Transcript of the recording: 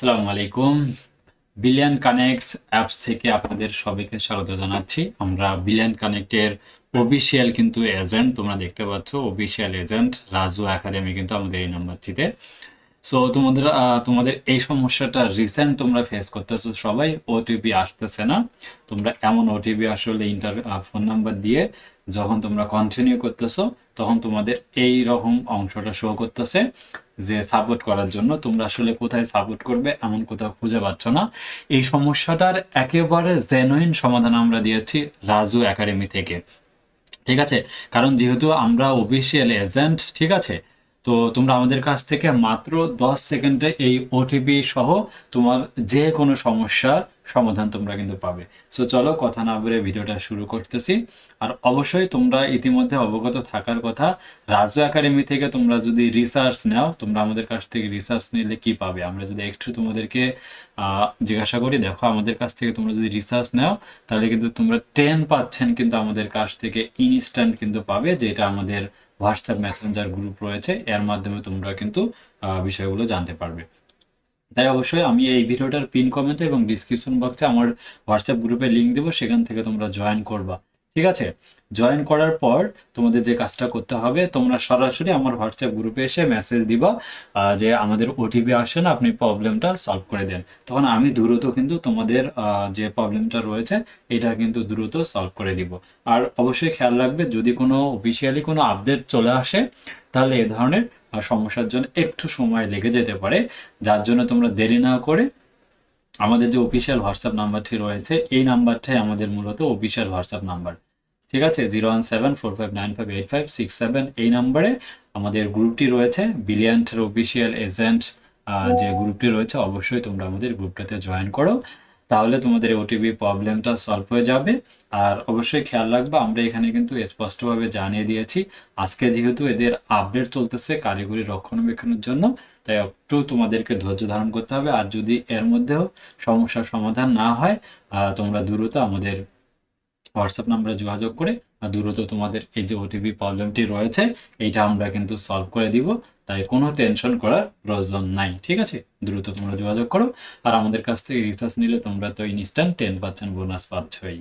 আসসালামু আলাইকুম। Billion connects apps থেকে আপনাদের সবাইকে স্বাগত জানাচ্ছি। আমরা বিলিয়ন কানেক্টের অফিসিয়াল কিন্তু এজেন্ট, তোমরা দেখতে পাচ্ছ, অফিসিয়াল এজেন্ট রাজু একাডেমি কিন্তু আমাদের এই নাম্বারটিতে। সো তোমাদের তোমাদের এই সমস্যাটা রিসেন্ট তোমরা ফেস করতেছো সবাই ওটিপি আসতেছে না। তোমরা এমন ওটিপি আসলে ইন্টার ফোন নাম্বার দিয়ে যখন তোমরা কন্টিনিউ করতেছো, তখন তোমাদের এই রকম অংশটা শো করতেছে। যে সাপোর্ট করার জন্য তোমরা আসলে কোথায় সাপোর্ট করবে, এমন কোথাও খুঁজে পাচ্ছ না। এই সমস্যাটার একেবারে জেনুইন সমাধান আমরা দিয়েছি রাজু একাডেমি থেকে। ঠিক আছে? কারণ যেহেতু আমরা অফিসিয়াল এজেন্ট ঠিক আছে? তো তোমরা আমাদের কাছ থেকে মাত্র দশ সেকেন্ডে এই ওটিপি সহ তোমার যে কোনো সমস্যার সমাধান তোমরা কিন্তু পাবে। সো চলো কথা না বলে ভিডিওটা শুরু করতেছি। আর অবশ্যই তোমরা ইতিমধ্যে অবগত থাকার কথা রাজু একাডেমি থেকে তোমরা যদি রিসার্চ নাও, তোমরা আমাদের কাছ থেকে রিসার্চ নিলে কি পাবে? আমরা যদি একটু তোমাদেরকে জিজ্ঞাসা করি, দেখো আমাদের কাছ থেকে তোমরা যদি রিসার্চ নাও, তাহলে কিন্তু তোমরা টেন পাচ্ছেন কিন্তু আমাদের কাছ থেকে ইনস্ট্যান্ট কিন্তু পাবে, যেটা আমাদের হোয়াটসঅ্যাপ মেসেঞ্জার গ্রুপ রয়েছে। এর মাধ্যমে তোমরা কিন্তু বিষয়গুলো জানতে পারবে। তাই অবশ্যই আমি এই ভিডিওটার পিন কমেন্টে এবং ডিসক্রিপশন বক্সে আমার হোয়াটসঅ্যাপ গ্রুপে লিঙ্ক দেবো, সেখান থেকে তোমরা জয়েন করবা। ঠিক আছে? জয়েন করার পর তোমাদের যে কাজটা করতে হবে, তোমরা সরাসরি আমার হোয়াটসঅ্যাপ গ্রুপে এসে মেসেজ দিবা যে আমাদের ওটিপি আসে না, আপনি প্রবলেমটা সলভ করে দেন। তখন আমি দ্রুত কিন্তু তোমাদের যে প্রবলেমটা রয়েছে, এটা কিন্তু দ্রুত সলভ করে দিব। আর অবশ্যই খেয়াল রাখবে, যদি কোনো অফিসিয়ালি কোনো আপডেট চলে আসে, তাহলে এ ধরনের সমস্যার জন্য একটু সময় লেগে যেতে পারে, যার জন্য তোমরা দেরি না করে আমাদের যে অফিসিয়াল হোয়াটসঅ্যাপ নাম্বারটি রয়েছে, এই নাম্বারটাই আমাদের মূলত অফিসিয়াল হোয়াটসঅ্যাপ নাম্বার ঠিক আছে? Zero one seven four five nine five eight five six seven এই নাম্বারে আমাদের গ্রুপটি রয়েছে বিলিয়ন্টের অফিসিয়াল এজেন্ট যে গ্রুপটি রয়েছে, অবশ্যই তোমরা আমাদের গ্রুপটাতে জয়েন করো। তাহলে তোমাদের ওটিপি প্রবলেমটা সলভ হয়ে যাবে। আর অবশ্যই খেয়াল রাখবে, আমরা এখানে কিন্তু স্পষ্টভাবে জানিয়ে দিয়েছি, আজকে যেহেতু এদের আপডেট চলতেছে কারিগরি রক্ষণাবেক্ষণের জন্য, তাই একটু তোমাদেরকে ধৈর্য ধারণ করতে হবে। আর যদি এর মধ্যেও সমস্যার সমাধান না হয় তোমরা দ্রুত আমাদের হোয়াটসঅ্যাপ নাম্বারে যোগাযোগ করে দ্রুত তোমাদের এই যে ওটিপি প্রবলেমটি রয়েছে, এইটা আমরা কিন্তু সলভ করে দিব। তাই কোনো টেনশন করার প্রয়োজন নাই, ঠিক আছে? দ্রুত তোমরা যোগাযোগ করো, আর আমাদের কাছ থেকে রিসার্চ নিলে তোমরা তো ইনস্ট্যান্ট টেন পার্সেন্ট বোনাস পাচ্ছই।